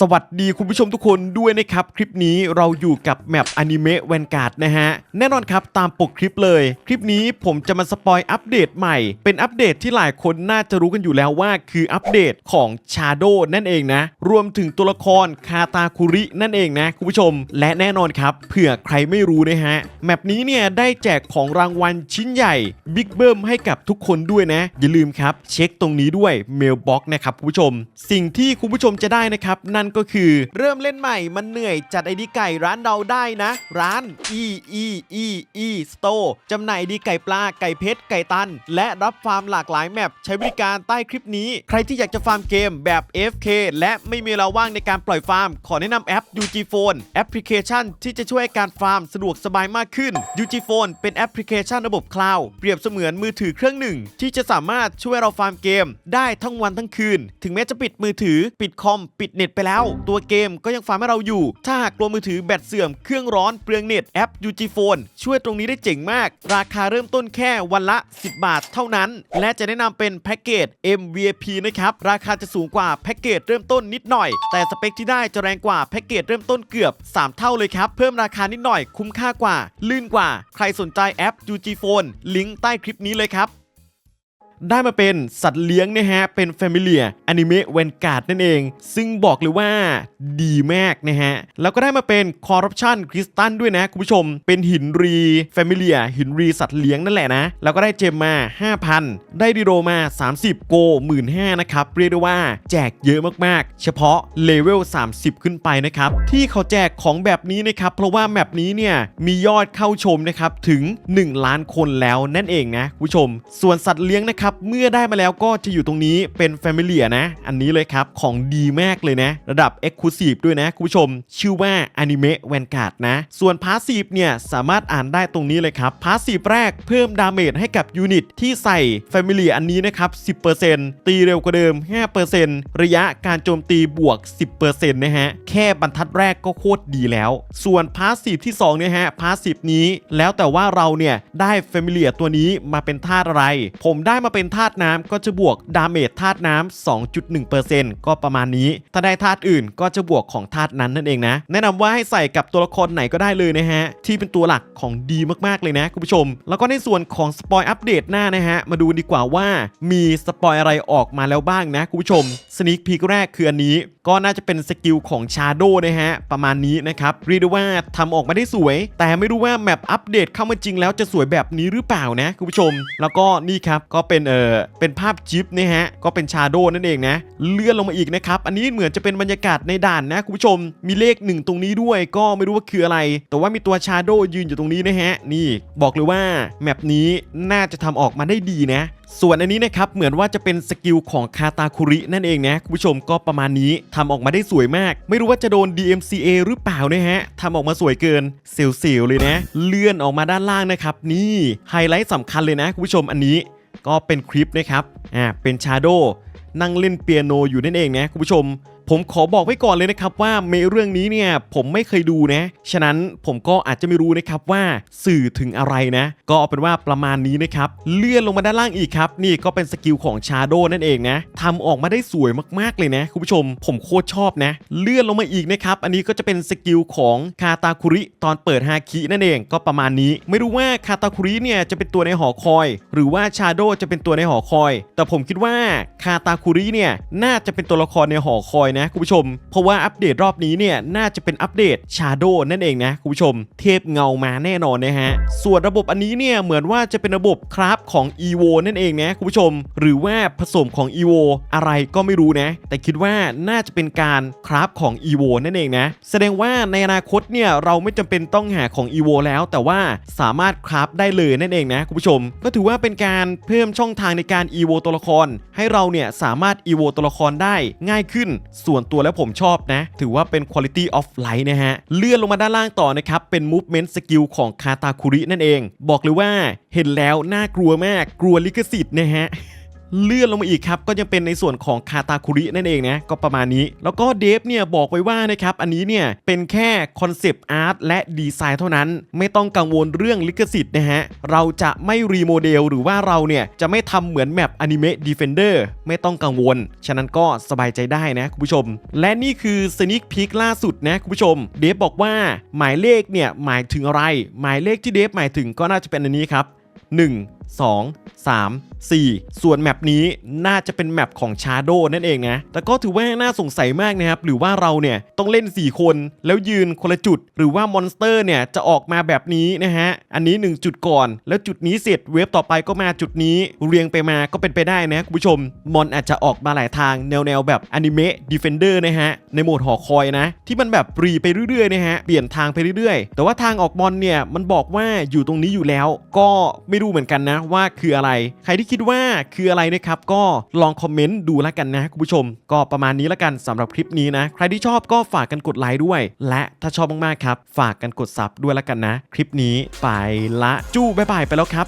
สวัสดีคุณผู้ชมทุกคนด้วยนะครับ คลิปนี้เราอยู่กับแมปอนิเมะแวนการ์ดนะฮะ แน่นอนครับตามปกคลิปเลย คลิปนี้ผมจะมาสปอยอัปเดตใหม่ เป็นอัปเดตที่หลายคนน่าจะรู้กันอยู่แล้วว่า คืออัปเดตของชาโดนั่นเองนะ รวมถึงตัวละครคาตาคุรินั่นเองนะ คุณผู้ชม และแน่นอนครับ เผื่อใครไม่รู้นะฮะ แมปนี้เนี่ยได้แจกของรางวัลชิ้นใหญ่บิ๊กเบิ้มให้กับทุกคนด้วยนะ อย่าลืมครับเช็คตรงนี้ด้วยเมลบ็อกนะครับคุณผู้ชม สิ่งที่คุณผู้ชมจะได้นะครับนั่นก็คือเริ่มเล่นใหม่มันเหนื่อยจัดไอดีไก่ร้านเราได้นะ ร้าน e e e e store จำหน่ายดีไก่ปลาไก่เพชรไก่ตัน และรับฟาร์มหลากหลายแมปใช้บริการใต้คลิปนี้ ใครที่อยากจะฟาร์มเกมแบบ FK และไม่มีเวลาว่างในการปล่อยฟาร์ม ขอแนะนำแอป UG Phone แอปพลิเคชันที่จะช่วยการฟาร์มสะดวกสบายมากขึ้น UG Phone เป็นแอปพลิเคชันระบบคลาวด์เปรียบเสมือนมือถือเครื่องหนึ่ง ที่จะสามารถช่วยเราฟาร์มเกม ได้ทั้งวันทั้งคืน ถึงแม้จะปิดมือถือ ปิดคอม ปิดเน็ตไปแล้วตัวเกมก็ยังฟาร์มให้เราอยู่ ถ้าหากกลัวมือถือแบตเสื่อมเครื่องร้อนเปลืองเน็ตแอป UG Phone ช่วยตรงนี้ได้เจ๋งมาก ราคาเริ่มต้นแค่วันละ 10 บาทเท่านั้น และจะแนะนำเป็นแพ็กเกจ MVP นะครับราคาจะสูงกว่าแพ็กเกจเริ่มต้นนิดหน่อย แต่สเปคที่ได้จะแรงกว่าแพ็กเกจเริ่มต้นเกือบ 3 เท่าเลยครับ เพิ่มราคานิดหน่อยคุ้มค่ากว่า ลื่นกว่า ใครสนใจแอป UG Phone ลิงก์ใต้คลิปนี้เลยครับ ได้มาเป็นสัตว์เลี้ยงนะฮะ เป็น Familiar Anime Vanguard นั่นเอง ซึ่งบอกเลยว่าดีมากนะฮะ แล้วก็ได้มาเป็น Corruption Crystal ด้วยนะคุณผู้ชม เป็นหินรี Familiar หินรีสัตว์เลี้ยงนั่นแหละนะ แล้วก็ได้เจมมา 5,000 ได้ดีโรมา 30 โก15,000นะครับ เรียกได้ว่าแจกเยอะมากๆ เฉพาะเลเวล 30 ขึ้นไปนะครับ ที่เขาแจกของแบบนี้นะครับ เพราะว่าแมปนี้เนี่ยมียอดเข้าชมนะครับถึง 1 ล้านคนแล้วนั่นเองนะคุณผู้ชม ส่วนสัตว์เลี้ยงนะครับเมื่อได้มาแล้วก็จะอยู่ตรงนี้เป็น Familiar นะ อันนี้เลยครับ ของดีมากเลยนะ ระดับ Exclusive ด้วยนะ คุณผู้ชม ชื่อว่า Anime Vanguard นะ ส่วน Passive เนี่ยสามารถอ่านได้ตรงนี้เลยครับ Passive แรกเพิ่มดาเมจให้กับยูนิตที่ใส่ Familiar อันนี้นะครับ 10%ตีเร็วกว่าเดิม 5%ระยะการโจมตีบวก 10%นะฮะ แค่บรรทัดแรกก็โคตรดีแล้ว ส่วน Passive ที่2เนี่ยฮะ Passive นี้แล้วแต่ว่าเราเนี่ยได้ Familiar ตัวนี้มาเป็นธาตุอะไร ผมได้มาเป็นธาตุน้ำก็จะบวกดาเมจธาตุน้ำ2.1%ก็ประมาณนี้ ถ้าได้ธาตุอื่นก็จะบวกของธาตุนั้นนั่นเองนะ แนะนำว่าให้ใส่กับตัวละครไหนก็ได้เลยนะฮะ ที่เป็นตัวหลักของดีมากๆเลยนะคุณผู้ชม แล้วก็ในส่วนของสปอยอัปเดตหน้านะฮะ มาดูดีกว่าว่ามีสปอยอะไรออกมาแล้วบ้างนะคุณผู้ชมสนิคพีกแรกคืออันนี้ก็น่าจะเป็นสกิลของชาโดนะฮะ ประมาณนี้นะครับเรียกได้ว่าทำออกมาได้สวย แต่ไม่รู้ว่าแมปอัปเดตเข้ามาจริงแล้วจะสวยแบบนี้หรือเปล่านะคุณผู้ชม แล้วก็นี่ครับก็เป็นเออเป็นภาพจิปนะฮะก็เป็นชาโดนั่นเองนะเลื่อนลงมาอีกนะครับอันนี้เหมือนจะเป็นบรรยากาศในด่านนะคุณผู้ชม มีเลขหนึ่งตรงนี้ด้วยก็ไม่รู้ว่าคืออะไร แต่ว่ามีตัวชาโดยืนอยู่ตรงนี้นะฮะนี่บอกเลยว่าแมปนี้น่าจะทำออกมาได้ดีนะส่วนอันนี้นะครับเหมือนว่าจะเป็นสกิลของคาตาคุรินั่นเองนะคุณผู้ชมก็ประมาณนี้ทำออกมาได้สวยมาก ไม่รู้ว่าจะโดน DMCA หรือเปล่านะฮะทำออกมาสวยเกินเสียวๆเลยนะ เลื่อนออกมาด้านล่างนะครับ นี่ไฮไลท์สำคัญเลยนะคุณผู้ชมอันนี้ ก็เป็นคลิปนะครับอ่าเป็นชาโดนั่งเล่นเปียโนอยู่นั่นเองนะคุณผู้ชม ผมขอบอกไว้ก่อนเลยนะครับว่าเมเรื่องนี้เนี่ยผมไม่เคยดูนะ ฉะนั้นผมก็อาจจะไม่รู้นะครับว่าสื่อถึงอะไรนะ ก็เอาเป็นว่าประมาณนี้นะครับ เลื่อนลงมาด้านล่างอีกครับ นี่ก็เป็นสกิลของชาโดนั่นเองนะทำออกมาได้สวยมากๆเลยนะคุณผู้ชม ผมโคตรชอบนะ เลื่อนลงมาอีกนะครับ อันนี้ก็จะเป็นสกิลของคาตาคุริตอนเปิดฮาคินั่นเองก็ประมาณนี้ ไม่รู้ว่าคาตาคุริเนี่ยจะเป็นตัวในหอคอย หรือว่าชาโดจะเป็นตัวในหอคอย แต่ผมคิดว่าคาตาคุริเนี่ยน่าจะเป็นตัวละครในหอคอยนะคุณผู้ชม เพราะว่าอัปเดตรอบนี้เนี่ยน่าจะเป็นอัปเดตชาโดนั่นเองนะคุณผู้ชม เทพเงามาแน่นอนนะฮะ ส่วนระบบอันนี้เนี่ยเหมือนว่าจะเป็นระบบคราฟของ EVO นั่นเองนะคุณผู้ชม หรือว่าผสมของ EVO อะไรก็ไม่รู้นะ แต่คิดว่าน่าจะเป็นการคราฟของ EVO นั่นเองนะ แสดงว่าในอนาคตเนี่ยเราไม่จำเป็นต้องหาของ EVO แล้ว แต่ว่าสามารถคราฟได้เลยนั่นเองนะคุณผู้ชม ก็ถือว่าเป็นการเพิ่มช่องทางในการ EVO ตัวละคร ให้เราเนี่ยสามารถ EVO ตัวละครได้ง่ายขึ้นส่วนตัวแล้วผมชอบนะ ถือว่าเป็น quality of life นะฮะ เลื่อนลงมาด้านล่างต่อนะครับ เป็น movement skill ของคาตาคุรินั่นเอง บอกเลยว่าเห็นแล้วน่ากลัวมากกลัวลิขสิทธิ์นะฮะ เลื่อนลงมาอีกครับก็ยังเป็นในส่วนของคาตาคุรินั่นเองนะก็ประมาณนี้ แล้วก็เดฟเนี่ยบอกไว้ว่านะครับอันนี้เนี่ยเป็นแค่คอนเซปต์อาร์ตและดีไซน์เท่านั้น ไม่ต้องกังวลเรื่องลิขสิทธิ์นะฮะเราจะไม่รีโมเดลหรือว่าเราเนี่ยจะไม่ทำเหมือนแมปอนิเมะดีเฟนเดอร์ไม่ต้องกังวล ฉะนั้นก็สบายใจได้นะคุณผู้ชม และนี่คือสนิ k พีคล่าสุดนะคุณผู้ชม เดฟบอกว่าหมายเลขเนี่ยหมายถึงอะไร หมายเลขที่เดฟหมายถึงก็น่าจะเป็นอันนี้ครับ 1 2 3 4 ส่วนแมปนี้น่าจะเป็นแมปของชาโดนั่นเองนะ แต่ก็ถือว่าน่าสงสัยมากนะครับ หรือว่าเราเนี่ยต้องเล่น 4 คนแล้วยืนคนละจุด หรือว่ามอนสเตอร์เนี่ยจะออกมาแบบนี้นะฮะ อันนี้ 1 จุดก่อน แล้วจุดนี้เสร็จเวฟต่อไปก็มาจุดนี้เรียงไปมาก็เป็นไปได้นะคุณผู้ชม มอนอาจจะออกมาหลายทางแนวๆแบบอนิเมะดีเฟนเดอร์นะฮะในโหมดหอคอยนะ ที่มันแบบปรีไปเรื่อยๆนะฮะเปลี่ยนทางไปเรื่อยๆ แต่ว่าทางออกมอนเนี่ยมันบอกว่าอยู่ตรงนี้อยู่แล้ว ก็ไม่รู้เหมือนกันนะว่าคืออะไร ใครที่คิดว่าคืออะไรนะครับก็ลองคอมเมนต์ดูแล้วกันนะคุณผู้ชม ก็ประมาณนี้แล้วกันสำหรับคลิปนี้นะ ใครที่ชอบก็ฝากกันกดไลค์ด้วย และถ้าชอบมากๆครับ ฝากกันกดซับด้วยแล้วกันนะ คลิปนี้ไปละจู้บ๊ายบายไปแล้วครับ